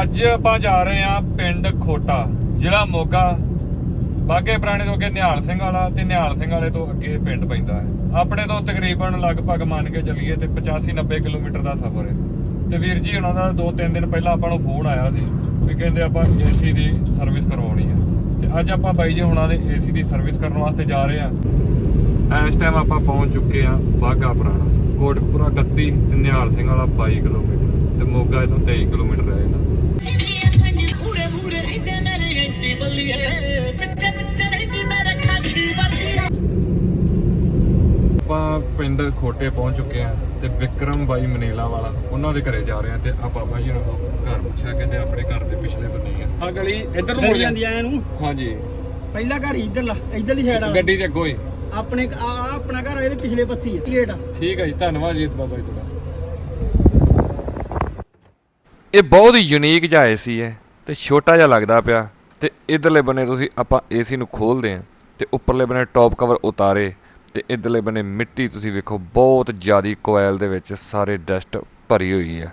ਅੱਜ ਆਪਾਂ ਜਾ ਰਹੇ ਹਾਂ ਪਿੰਡ ਖੋਟਾ, ਜ਼ਿਲ੍ਹਾ ਮੋਗਾ। ਬਾਗੇ ਪੁਰਾਣੇ ਤੋਂ ਅੱਗੇ ਨਿਹਾਲ ਸਿੰਘ ਵਾਲਾ ਤੇ ਨਿਹਾਲ ਸਿੰਘ ਵਾਲੇ ਤੋਂ ਅੱਗੇ ਪਿੰਡ ਪੈਂਦਾ ਹੈ। ਆਪਣੇ ਤੋਂ ਤਕਰੀਬਨ ਲਗਭਗ ਮੰਨ ਕੇ ਚੱਲੀਏ ਤੇ 85 90 ਕਿਲੋਮੀਟਰ ਦਾ ਸਫ਼ਰ ਹੈ। ਤੇ ਵੀਰ ਜੀ, ਉਹਨਾਂ ਦਾ 2-3 ਦਿਨ ਪਹਿਲਾਂ ਆਪਾਂ ਨੂੰ ਫੋਨ ਆਇਆ ਸੀ ਵੀ ਕਹਿੰਦੇ ਆਪਾਂ ਏਸੀ ਦੀ ਸਰਵਿਸ ਕਰਵਾਉਣੀ ਹੈ। ਤੇ ਅੱਜ ਆਪਾਂ ਬਾਈ ਜੀ ਹੁਣਾਂ ਦੇ ਏਸੀ ਦੀ ਸਰਵਿਸ ਕਰਨ ਵਾਸਤੇ ਜਾ ਰਹੇ ਹਾਂ। ਇਸ ਟਾਈਮ ਆਪਾਂ ਪਹੁੰਚ ਚੁੱਕੇ ਹਾਂ ਬਾਗਾ ਪੁਰਾਣਾ, ਕੋਟਕਪੁਰਾ 31 ਤੇ ਨਿਹਾਲ ਸਿੰਘ ਵਾਲਾ 22 ਕਿਲੋਮੀਟਰ ਤੇ ਮੋਗਾ ਇਥੋਂ 23 ਕਿਲੋਮੀਟਰ ਹੈ ਮੇਰੇ ਆਪਾਂ ਪਿੰਡ ਖੋਟੇ ਪਹੁੰਚ ਚੁੱਕੇ ਆ ਤੇ ਵਿਕਰਮ ਬਾਈ ਮਨੀਲਾ ਵਾਲਾ ਉਹਨਾਂ ਦੇ ਘਰੇ ਜਾ ਰਹੇ ਆ ਤੇ ਆਪਾਂ ਬਾਈ ਨੂੰ ਘਰ ਪੁੱਛਿਆ ਕਹਿੰਦੇ ਆਪਣੇ ਘਰ ਦੇ ਪਿਛਲੇ ਬੰਨੇ ਆ। ਆ ਗਲੀ ਇੱਧਰ ਨੂੰ ਮੁੜ ਜਾਂਦੀ ਆ ਇਹਨੂੰ? ਹਾਂਜੀ। ਪਹਿਲਾ ਘਰ ਇਧਰਲਾ ਇਧਰਲੀ ਸਾਈਡ ਵਾਲਾ। ਗੱਡੀ ਦੇ ਅੱਗੋਂ ਹੀ। ਆਪਣੇ ਆ ਆ ਆਪਣਾ ਘਰ ਆ, ਇਹਦੇ ਪਿਛਲੇ ਪੱਛੀ ਹੈ ਗੇਟ ਆ। ਠੀਕ ਹੈ ਜੀ ਧੰਨਵਾਦ ਜੀ ਬਾਬਾ ਜੀ ਤੁਹਾਡਾ। ਇਹ ਬਹੁਤ ਹੀ ਯੂਨੀਕ ਜਿਹਾ ਏਸੀ ਹੈ ਤੇ ਛੋਟਾ ਜਿਹਾ ਲੱਗਦਾ ਪਿਆ। ਤੇ ਇਧਰਲੇ ਬੰਨੇ ਤੁਸੀਂ ਆਪਾਂ ਏਸੀ ਨੂੰ ਖੋਲਦੇ ਆ ਤੇ ਉੱਪਰਲੇ ਬੰਨੇ ਟੌਪ ਕਵਰ ਉਤਾਰੇ ਤੇ ਇਧਰਲੇ ਬੰਨੇ ਮਿੱਟੀ ਤੁਸੀਂ ਵੇਖੋ ਬਹੁਤ ਜ਼ਿਆਦੀ ਕੋਇਲ ਦੇ ਵਿੱਚ ਸਾਰੇ ਡਸਟ ਭਰੀ ਹੋਈ ਆ।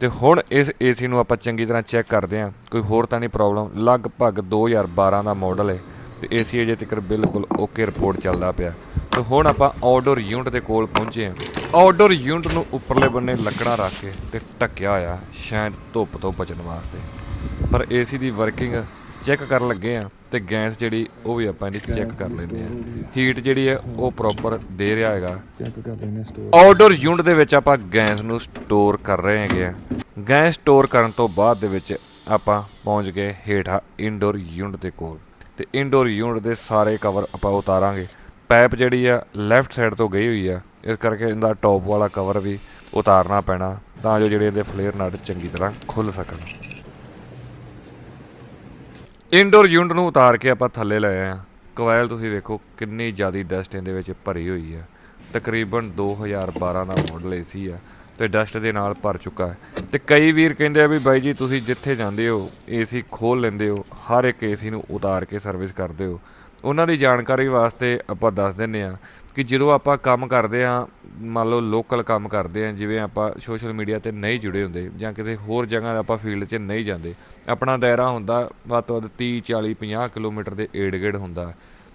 ਤੇ ਹੁਣ ਇਸ ਏਸੀ ਨੂੰ ਆਪਾਂ ਚੰਗੀ ਤਰ੍ਹਾਂ ਚੈੱਕ ਕਰਦੇ ਆ ਕੋਈ ਹੋਰ ਤਾਂ ਨਹੀਂ ਪ੍ਰੋਬਲਮ ਲਗਭਗ 2012 ਦਾ ਮਾਡਲ ਹੈ ਤੇ ਏਸੀ ਅਜੇ ਤੱਕ ਬਿਲਕੁਲ ਓਕੇ ਰਿਪੋਰਟ ਚੱਲਦਾ ਪਿਆ। ਤੇ ਹੁਣ ਆਪਾਂ ਆਊਟਡੋਰ ਯੂਨਿਟ ਦੇ ਕੋਲ ਪਹੁੰਚੇ ਆ ਆਊਟਡੋਰ ਯੂਨਿਟ ਨੂੰ ਉੱਪਰਲੇ ਬੰਨੇ ਲੱਕੜਾਂ ਰੱਖ ਕੇ ਤੇ ਢੱਕਿਆ ਹੋਇਆ, ਸ਼ਾਇਦ ਧੁੱਪ ਤੋਂ ਬਚਣ ਵਾਸਤੇ। ਪਰ ਏਸੀ ਦੀ ਵਰਕਿੰਗ ਚੈੱਕ ਕਰਨ ਲੱਗੇ ਆ ਤੇ ਗੈਸ ਜਿਹੜੀ ਉਹ ਵੀ ਆਪਾਂ ਇਹਦੀ ਚੈੱਕ ਕਰ ਲੈਂਦੇ ਆ। ਹੀਟ ਜਿਹੜੀ ਹੈ ਉਹ ਪ੍ਰੋਪਰ ਦੇ ਰਿਹਾ ਹੈਗਾ। ਚੈੱਕ ਕਰ ਲੈਣੇ ਸਟੋਰ ਆਊਟਡੋਰ ਯੂਨਿਟ ਦੇ ਵਿੱਚ ਆਪਾਂ ਗੈਸ ਨੂੰ ਸਟੋਰ ਕਰ ਰਹੇ ਹੈਗੇ ਆ। ਗੈਸ ਸਟੋਰ ਕਰਨ ਤੋਂ ਬਾਅਦ ਦੇ ਵਿੱਚ ਆਪਾਂ ਪਹੁੰਚ ਗਏ ਹੇਠਾਂ ਇਨਡੋਰ ਯੂਨਿਟ ਦੇ ਕੋਲ। ਤੇ ਇਨਡੋਰ ਯੂਨਿਟ ਦੇ ਸਾਰੇ ਕਵਰ ਆਪਾਂ ਉਤਾਰਾਂਗੇ। ਪਾਈਪ ਜਿਹੜੀ ਆ ਲੈਫਟ ਸਾਈਡ ਤੋਂ ਗਈ ਹੋਈ ਆ ਇਸ ਕਰਕੇ ਇਹਦਾ ਟੌਪ ਵਾਲਾ ਕਵਰ ਵੀ ਉਤਾਰਨਾ ਪੈਣਾ ਤਾਂ ਜੋ ਜਿਹੜੇ ਇਹਦੇ ਫਲੇਅਰ ਨਟ ਚੰਗੀ ਤਰ੍ਹਾਂ ਖੁੱਲ ਸਕਣ। ਇਨਡੋਰ ਯੂਨਿਟ ਨੂੰ ਉਤਾਰ ਕੇ ਆਪਾਂ ਥੱਲੇ ਲੈ ਆਏ ਆ। ਕੋਇਲ ਤੁਸੀਂ ਵੇਖੋ ਕਿੰਨੀ ਜ਼ਿਆਦੀ ਡਸਟ ਇਹਦੇ ਵਿੱਚ ਭਰੀ ਹੋਈ ਹੈ ਤਕਰੀਬਨ 2012 ਦਾ ਮਾਡਲ ਏਸੀ ਆ ਤੇ ਡਸਟ ਦੇ ਨਾਲ ਭਰ ਚੁੱਕਾ ਹੈ। ਤੇ ਕਈ ਵੀਰ ਕਹਿੰਦੇ ਆ ਵੀ ਬਾਈ ਜੀ ਤੁਸੀਂ ਜਿੱਥੇ ਜਾਂਦੇ ਹੋ ਏਸੀ ਖੋਲ ਲੈਂਦੇ ਹੋ, ਹਰ ਇੱਕ ਏਸੀ ਨੂੰ ਉਤਾਰ ਕੇ ਸਰਵਿਸ ਕਰਦੇ ਹੋ। ਉਹਨਾਂ ਦੀ ਜਾਣਕਾਰੀ ਵਾਸਤੇ ਆਪਾਂ ਦੱਸ ਦਿੰਨੇ ਆ ਕਿ ਜਦੋਂ ਆਪਾਂ ਕੰਮ ਕਰਦੇ ਆ ਮੰਨ ਲਓ ਲੋਕਲ ਕੰਮ ਕਰਦੇ ਆ ਜਿਵੇਂ ਆਪਾਂ ਸੋਸ਼ਲ ਮੀਡੀਆ ਤੇ ਨਹੀਂ ਜੁੜੇ ਹੁੰਦੇ ਜਾਂ ਕਿਸੇ ਹੋਰ ਜਗ੍ਹਾ ਆਪਾਂ ਫੀਲਡ 'ਚ ਨਹੀਂ ਜਾਂਦੇ, ਆਪਣਾ ਦਾਇਰਾ ਹੁੰਦਾ ਵੱਧ ਤੋਂ ਵੱਧ 30 40 50 ਕਿਲੋਮੀਟਰ ਦੇ ਏੜ-ਗੇੜ ਹੁੰਦਾ,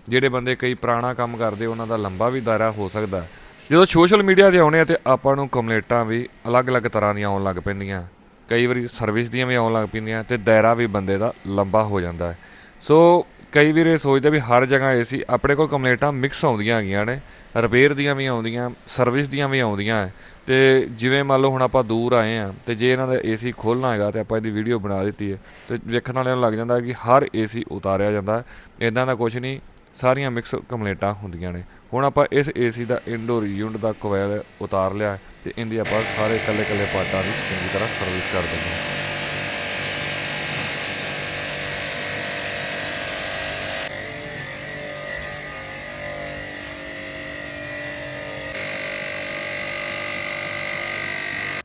ਜਿਹੜੇ ਬੰਦੇ ਕਈ ਪੁਰਾਣਾ ਕੰਮ ਕਰਦੇ, ਉਹਨਾਂ ਦਾ ਲੰਬਾ ਵੀ ਦਾਇਰਾ ਹੋ ਸਕਦਾ। ਜਦੋਂ ਸੋਸ਼ਲ ਮੀਡੀਆ ਤੇ ਆਉਣੇ ਆ ਤੇ ਆਪਾਂ ਨੂੰ ਕੰਪਲੇਂਟਾਂ ਵੀ ਅਲੱਗ-ਅਲੱਗ ਤਰ੍ਹਾਂ ਦੀਆਂ ਆਉਣ ਲੱਗ ਪੈਂਦੀਆਂ, ਕਈ ਵਾਰੀ ਸਰਵਿਸ ਦੀਆਂ ਵੀ ਆਉਣ ਲੱਗ ਪੈਂਦੀਆਂ ਤੇ ਦਾਇਰਾ ਵੀ ਬੰਦੇ ਦਾ ਲੰਬਾ ਹੋ ਜਾਂਦਾ। ਸੋ ਕਈ ਵੀਰ ਇਹ ਸੋਚਦੇ ਵੀ ਹਰ ਜਗ੍ਹਾ ਏਸੀ, ਆਪਣੇ ਕੋਲ ਕੰਪਲੇਂਟਾਂ ਮਿਕਸ ਆਉਂਦੀਆਂ ਹੈਗੀਆਂ ਨੇ ਰਿਪੇਅਰ ਦੀਆਂ ਵੀ ਆਉਂਦੀਆਂ ਸਰਵਿਸ ਦੀਆਂ ਵੀ ਆਉਂਦੀਆਂ ਹੈ। ਤੇ ਜਿਵੇਂ ਮੰਨ ਲਓ ਹੁਣ ਆਪਾਂ ਦੂਰ ਆਏ ਆ ਤੇ ਜੇ ਇਹਨਾਂ ਦਾ ਏਸੀ ਖੋਲਣਾ ਹੈਗਾ ਤੇ ਆਪਾਂ ਇਹਦੀ ਵੀਡੀਓ ਬਣਾ ਦਿੱਤੀ ਹੈ, ਤੇ ਵੇਖਣ ਵਾਲਿਆਂ ਨੂੰ ਲੱਗ ਜਾਂਦਾ ਕਿ ਹਰ ਏਸੀ ਉਤਾਰਿਆ ਜਾਂਦਾ ਇਦਾਂ ਦਾ ਕੁਝ ਨਹੀਂ, ਸਾਰੀਆਂ ਮਿਕਸ ਕੰਪਲੇਂਟਾਂ ਹੁੰਦੀਆਂ ਨੇ। ਹੁਣ ਆਪਾਂ ਇਸ ਏਸੀ ਦਾ ਇਨਡੋਰ ਯੂਨਿਟ ਦਾ ਕੋਇਲ ਉਤਾਰ ਲਿਆ ਹੈ, ਤੇ ਇਹਦੀ ਆਪਾਂ ਸਾਰੇ ਇਕੱਲੇ ਇਕੱਲੇ ਪਾਰਟਾਂ ਦੀ ਚੰਗੀ ਤਰ੍ਹਾਂ ਸਰਵਿਸ ਕਰ ਦਿੰਦੇ ਹਾਂ।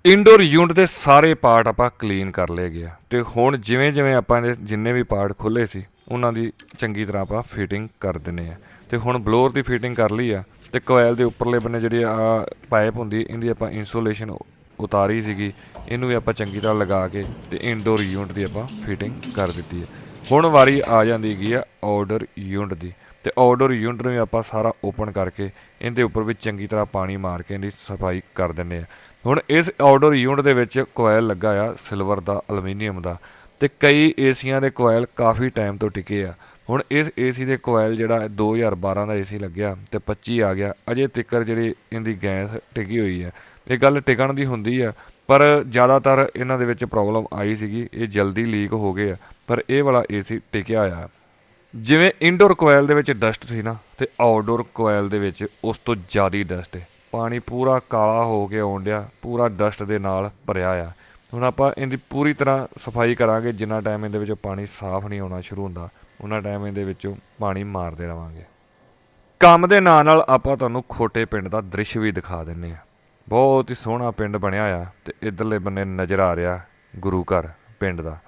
ਇਨਡੋਰ ਯੂਨਿਟ ਦੇ ਸਾਰੇ ਪਾਰਟ ਆਪਾਂ ਕਲੀਨ ਕਰ ਲਏ ਗਿਆ ਤੇ ਹੁਣ ਜਿਵੇਂ ਜਿਵੇਂ ਆਪਾਂ ਇਹਦੇ ਜਿੰਨੇ ਵੀ ਪਾਰਟ ਖੁੱਲੇ ਸੀ, ਉਹਨਾਂ ਦੀ ਚੰਗੀ ਤਰ੍ਹਾਂ ਆਪਾਂ ਫਿਟਿੰਗ ਕਰ ਦਿੰਨੇ ਆ। ਤੇ ਹੁਣ ਬਲੋਰ ਦੀ ਫਿਟਿੰਗ ਕਰ ਲਈ ਆ ਤੇ ਕੋਇਲ ਦੇ ਉੱਪਰਲੇ ਬੰਨੇ ਜਿਹੜੀ ਆ ਪਾਈਪ ਹੁੰਦੀ, ਇਹਦੀ ਆਪਾਂ ਇਨਸੂਲੇਸ਼ਨ ਉਤਾਰੀ ਸੀਗੀ। ਇਹਨੂੰ ਵੀ ਆਪਾਂ ਚੰਗੀ ਤਰ੍ਹਾਂ ਲਗਾ ਕੇ ਤੇ ਇਨਡੋਰ ਯੂਨਿਟ ਦੀ ਆਪਾਂ ਫਿਟਿੰਗ ਕਰ ਦਿੱਤੀ ਹੈ ਹੁਣ ਵਾਰੀ ਆ ਜਾਂਦੀ ਹੈਗੀ ਆ ਆਰਡਰ ਯੂਨਿਟ ਦੀ। ਤੇ ਆਊਟਡੋਰ ਯੂਨਿਟ ਨੂੰ ਵੀ ਆਪਾਂ ਸਾਰਾ ਓਪਨ ਕਰਕੇ ਇਹਦੇ ਉੱਪਰ ਵੀ ਚੰਗੀ ਤਰ੍ਹਾਂ ਪਾਣੀ ਮਾਰ ਕੇ ਇਹਦੀ ਸਫ਼ਾਈ ਕਰ ਦਿੰਨੇ ਆ। ਹੁਣ ਇਸ ਆਊਟਡੋਰ ਯੂਨਿਟ ਦੇ ਵਿੱਚ ਕੋਇਲ ਲੱਗਾ ਆ ਸਿਲਵਰ ਦਾ ਐਲੂਮੀਨੀਅਮ ਦਾ ਤੇ ਕਈ ਏਸੀਆਂ ਦੇ ਕੋਇਲ ਕਾਫੀ ਟਾਈਮ ਤੋਂ ਟਿਕੇ ਆ। ਹੁਣ ਇਸ ਏਸੀ ਦੇ ਕੋਇਲ ਜਿਹੜਾ 2012 ਦਾ ਏਸੀ ਲੱਗਿਆ ਤੇ 25 ਆ ਗਿਆ। ਅਜੇ ਤੱਕਰ ਜਿਹੜੀ ਇਹਦੀ ਗੈਸ ਟਿਕੀ ਹੋਈ ਹੈ ਇਹ ਗੱਲ ਟਿਕਣ ਦੀ ਹੁੰਦੀ ਆ, ਪਰ ਜ਼ਿਆਦਾਤਰ ਇਹਨਾਂ ਦੇ ਵਿੱਚ ਪ੍ਰੋਬਲਮ ਆਈ ਸੀਗੀ। ਇਹ ਜਲਦੀ ਲੀਕ ਹੋ ਗਏ ਆ, ਪਰ ਇਹ ਵਾਲਾ ਏਸੀ ਟਿਕਿਆ ਆ। ਜਿਵੇਂ ਇਨਡੋਰ ਕੋਇਲ ਦੇ ਵਿੱਚ ਡਸਟ ਸੀ ਨਾ, ਤੇ ਆਊਟਡੋਰ ਕੋਇਲ ਦੇ ਵਿੱਚ ਉਸ ਤੋਂ ਜ਼ਿਆਦਾ ਡਸਟ ਹੈ। ਪਾਣੀ ਪੂਰਾ ਕਾਲਾ ਹੋ ਕੇ ਆਉਣ ਡਿਆ, ਪੂਰਾ ਡਸਟ ਦੇ ਨਾਲ ਭਰਿਆ ਆ। ਹੁਣ ਆਪਾਂ ਇਹਦੀ ਪੂਰੀ ਤਰ੍ਹਾਂ ਸਫ਼ਾਈ ਕਰਾਂਗੇ, ਜਿੰਨਾ ਟਾਈਮ ਇਹਦੇ ਵਿੱਚੋਂ ਪਾਣੀ ਸਾਫ਼ ਨਹੀਂ ਆਉਣਾ ਸ਼ੁਰੂ ਹੁੰਦਾ ਉਹਨਾਂ ਟਾਈਮ ਇਹਦੇ ਵਿੱਚੋਂ ਪਾਣੀ ਮਾਰਦੇ ਰਵਾਂਗੇ। ਕੰਮ ਦੇ ਨਾਲ ਨਾਲ ਆਪਾਂ ਤੁਹਾਨੂੰ ਖੋਟੇ ਪਿੰਡ ਦਾ ਦ੍ਰਿਸ਼ ਵੀ ਦਿਖਾ ਦਿੰਨੇ ਆ। ਬਹੁਤ ਹੀ ਸੋਹਣਾ ਪਿੰਡ ਬਣਿਆ ਆ ਤੇ ਇਧਰਲੇ ਬੰਨੇ ਨਜ਼ਰ ਆ ਰਿਹਾ ਗੁਰੂ ਘਰ ਪਿੰਡ ਦਾ।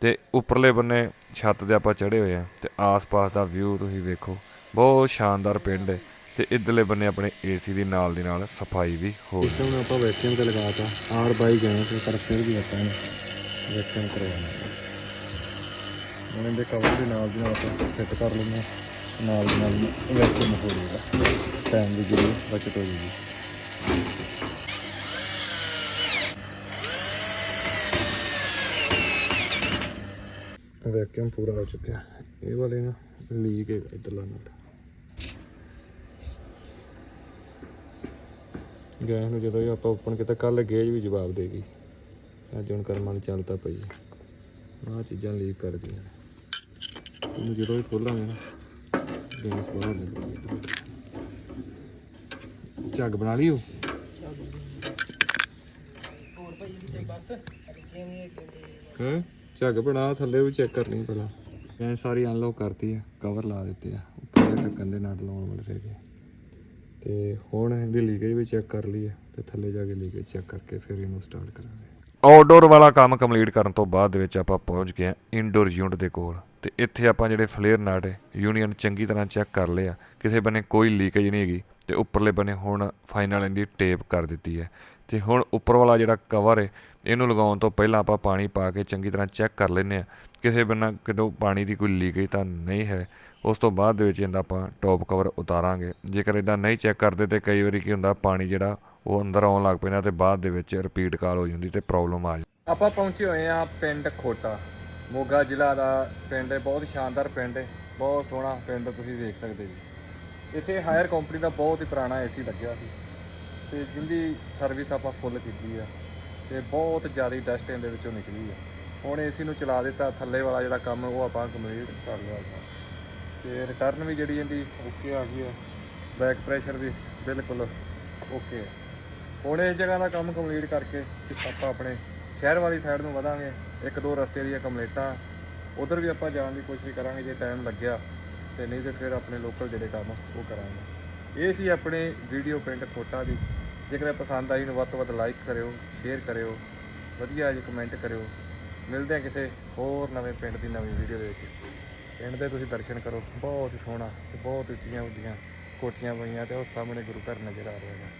ਤੇ ਉੱਪਰਲੇ ਬੰਨੇ ਛੱਤ ਦੇ ਆਪਾਂ ਚੜ੍ਹੇ ਹੋਏ ਆ ਤੇ ਆਸ-ਪਾਸ ਦਾ ਵਿਊ ਤੁਸੀਂ ਵੇਖੋ, ਬਹੁਤ ਸ਼ਾਨਦਾਰ ਪਿੰਡ ਹੈ ਤੇ ਇਧਰਲੇ ਬੰਨੇ ਆਪਣੇ ਏਸੀ ਦੀ ਨਾਲ ਦੀ ਨਾਲ ਸਫ਼ਾਈ ਵੀ ਹੋ ਰਹੀ। ਹੁਣ ਆਪਾਂ ਵੈਕਿਊਮ ਤੇ ਲਗਾਤਾ ਆਰ ਬਾਈ ਗਏ ਤੇ ਪਰ ਫਿਰ ਵੀ ਆਪਾਂ ਨੇ ਵੈਕਿਊਮ ਕਰਵਾਉਣਾ ਹੁਣ ਇਹਦੇ ਕਵਰ ਦੇ ਨਾਲ ਦੀ ਨਾਲ ਆਪਾਂ ਫਿੱਟ ਕਰ ਲੈਂਦੇ ਹਾਂ। ਨਾਲ ਦੀ ਨਾਲ ਵੈਕਿਊਮ ਹੋ ਜਾਏਗਾ ਟਾਈਮ ਦੀ ਜਿਹੜੀ ਬਚਤ ਹੋ ਜਾਏਗੀ ਵੈਕਿਊਮ ਪੂਰਾ ਹੋ ਚੁੱਕਿਆ। ਇਹ ਵਾਲੇ ਨਾ ਲੀਕ ਹੈ ਇਧਰਲਾ ਨਾਲ। ਗੈਸ ਨੂੰ ਜਦੋਂ ਆਪਾਂ ਓਪਨ ਕੀਤਾ ਕੱਲ ਗੇਜ ਵੀ ਜਵਾਬ ਦੇਗੀ ਅੱਜ ਹੁਣ ਕਰਮਾਂ ਚੱਲਦਾ ਪਈ। ਆਹ ਚੀਜ਼ਾਂ ਲੀਕ ਕਰਦੀਆਂ ਇਹਨੂੰ ਜਦੋਂ ਵੀ ਖੋਲਾਂਗੇ ਨਾ ਗੈਸ ਬਾਹਰ ਨਿਕਲਦੀ ਝੱਗ ਬਣਾ ਲਈ ਉਹ ਹੈ? ਝੱਗ ਬਣਾ, ਥੱਲੇ ਵੀ ਚੈੱਕ ਕਰਨੀ ਪਹਿਲਾਂ ਮੈਂ ਸਾਰੀ ਅਨਲੌਕ ਕਰਤੀ ਆ ਕਵਰ ਲਾ ਦਿੱਤੇ ਆ। ਉੱਪਰ ਢੱਕਣ ਦੇ ਨਟ ਲਾਉਣ ਵਾਲੇ ਰਹਿ ਗਏ ਤੇ ਹੁਣ ਇਹਦੀ ਲੀਕੇਜ ਵੀ ਚੈੱਕ ਕਰ ਲਈ ਹੈ ਤੇ ਥੱਲੇ ਜਾ ਕੇ ਲੀਕੇਜ ਚੈੱਕ ਕਰਕੇ ਫਿਰ ਇਹਨੂੰ ਸਟਾਰਟ ਕਰਾਂਗੇ। ਆਊਟਡੋਰ ਵਾਲਾ ਕੰਮ ਕੰਪਲੀਟ ਕਰਨ ਤੋਂ ਬਾਅਦ ਦੇ ਵਿੱਚ ਆਪਾਂ ਪਹੁੰਚ ਗਏ ਹਾਂ ਇਨਡੋਰ ਯੂਨਿਟ ਦੇ ਕੋਲ। ਤੇ ਇੱਥੇ ਆਪਾਂ ਜਿਹੜੇ ਫਲੇਅਰ ਨਟ ਯੂਨੀਅਨ ਚੰਗੀ ਤਰ੍ਹਾਂ ਚੈੱਕ ਕਰ ਲਏ ਆ। ਕਿਸੇ ਬੰਨੇ ਕੋਈ ਲੀਕੇਜ ਨਹੀਂ ਹੈਗੀ ਤੇ ਉੱਪਰਲੇ ਬੰਨੇ ਹੁਣ ਫਾਈਨਲ ਇਹਦੀ ਟੇਪ ਕਰ ਦਿੱਤੀ ਹੈ। ਤੇ ਹੁਣ ਉੱਪਰ ਵਾਲਾ ਜਿਹੜਾ ਕਵਰ ਹੈ ਇਹਨੂੰ ਲਗਾਉਣ ਤੋਂ ਪਹਿਲਾਂ ਆਪਾਂ ਪਾਣੀ ਪਾ ਕੇ ਚੰਗੀ ਤਰ੍ਹਾਂ ਚੈੱਕ ਕਰ ਲੈਂਦੇ ਆ ਕਿਸੇ ਬਿਨਾਂ ਕਿਦੋਂ ਪਾਣੀ ਦੀ ਕੋਈ ਲੀਕੇਜ ਤਾਂ ਨਹੀਂ ਹੈ। ਉਸ ਤੋਂ ਬਾਅਦ ਦੇ ਵਿੱਚ ਇਹਦਾ ਆਪਾਂ ਟੌਪ ਕਵਰ ਉਤਾਰਾਂਗੇ। ਜੇਕਰ ਇਦਾਂ ਨਹੀਂ ਚੈੱਕ ਕਰਦੇ ਤੇ ਕਈ ਵਾਰੀ ਕੀ ਹੁੰਦਾ, ਪਾਣੀ ਜਿਹੜਾ ਉਹ ਅੰਦਰ ਆਉਣ ਲੱਗ ਪੈਂਦਾ ਤੇ ਬਾਅਦ ਦੇ ਵਿੱਚ ਰਿਪੀਟ ਕਾਲ ਹੋ ਜਾਂਦੀ ਤੇ ਪ੍ਰੋਬਲਮ ਆ ਜਾਂਦੀ। ਆਪਾਂ ਪਹੁੰਚੇ ਹੋਏ ਆ ਪਿੰਡ ਖੋਟਾ। ਮੋਗਾ ਜ਼ਿਲ੍ਹਾ ਦਾ ਪਿੰਡ ਹੈ ਬਹੁਤ ਸ਼ਾਨਦਾਰ ਪਿੰਡ ਹੈ ਬਹੁਤ ਸੋਹਣਾ ਪਿੰਡ ਤੁਸੀਂ ਦੇਖ ਸਕਦੇ ਜੀ। ਇੱਥੇ ਹਾਇਰ ਕੰਪਨੀ ਦਾ ਬਹੁਤ ਹੀ ਪੁਰਾਣਾ ਏਸੀ ਲੱਗਿਆ ਸੀ। ਤੇ ਜਿੰਦੀ ਸਰਵਿਸ ਆਪਾਂ ਫੁੱਲ ਕੀਤੀ ਆ ਤੇ ਬਹੁਤ ਜ਼ਿਆਦਾ ਡਸਟ ਇਹਦੇ ਵਿੱਚੋਂ ਨਿਕਲੀ ਆ। ਹੁਣ ਏਸੀ ਨੂੰ ਚਲਾ ਦਿੱਤਾ, ਥੱਲੇ ਵਾਲਾ ਜਿਹੜਾ ਕੰਮ ਉਹ ਆਪਾਂ ਕੰਪਲੀਟ ਕਰ ਲਿਆ। ਆਪਾਂ ਤੇ ਰਿਟਰਨ ਵੀ ਜਿਹੜੀ ਇਹਦੀ ਓਕੇ ਆ ਗਈ ਹੈ ਬੈਕ ਪ੍ਰੈਸ਼ਰ ਵੀ ਬਿਲਕੁਲ ਓਕੇ ਹੁਣ ਇਸ ਜਗ੍ਹਾ ਦਾ ਕੰਮ ਕੰਪਲੀਟ ਕਰਕੇ ਆਪਾਂ ਆਪਣੇ ਸ਼ਹਿਰ ਵਾਲੀ ਸਾਈਡ ਨੂੰ ਵਧਾਂਗੇ। ਇੱਕ ਦੋ ਰਸਤੇ ਦੀਆਂ ਕੰਪਲੀਟਾਂ। ਉਧਰ ਵੀ ਆਪਾਂ ਜਾਣ ਦੀ ਕੋਸ਼ਿਸ਼ ਕਰਾਂਗੇ ਜੇ ਟਾਈਮ ਲੱਗਿਆ ਤੇ ਨਹੀਂ ਤੇ ਫਿਰ ਆਪਣੇ ਲੋਕਲ ਜਿਹੜੇ ਕੰਮ ਉਹ ਕਰਾਂਗੇ। ਇਹ ਸੀ ਆਪਣੇ ਵੀਡੀਓ ਪ੍ਰਿੰਟ ਫੋਟਾ ਦੀ। ਜੇਕਰ ਇਹ ਪਸੰਦ ਆਈ ਨੂੰ ਵੱਧ ਤੋਂ ਵੱਧ ਲਾਈਕ ਕਰਿਓ ਸ਼ੇਅਰ ਕਰਿਓ, ਵਧੀਆ ਜਿਹੇ ਕਮੈਂਟ ਕਰਿਓ। ਮਿਲਦੇ ਹਾਂ ਕਿਸੇ ਹੋਰ ਨਵੇਂ ਪਿੰਡ ਦੀ ਨਵੀਂ ਵੀਡੀਓ ਦੇ ਵਿੱਚ। ਪਿੰਡ ਦੇ ਤੁਸੀਂ ਦਰਸ਼ਨ ਕਰੋ, ਬਹੁਤ ਹੀ ਸੋਹਣਾ ਤੇ ਬਹੁਤ ਉੱਚੀਆਂ ਉੱਚੀਆਂ ਕੋਠੀਆਂ ਪਈਆਂ ਤੇ ਉਹ ਸਾਹਮਣੇ ਗੁਰੂ ਘਰ ਨਜ਼ਰ ਆ ਰਿਹਾ ਹੈ।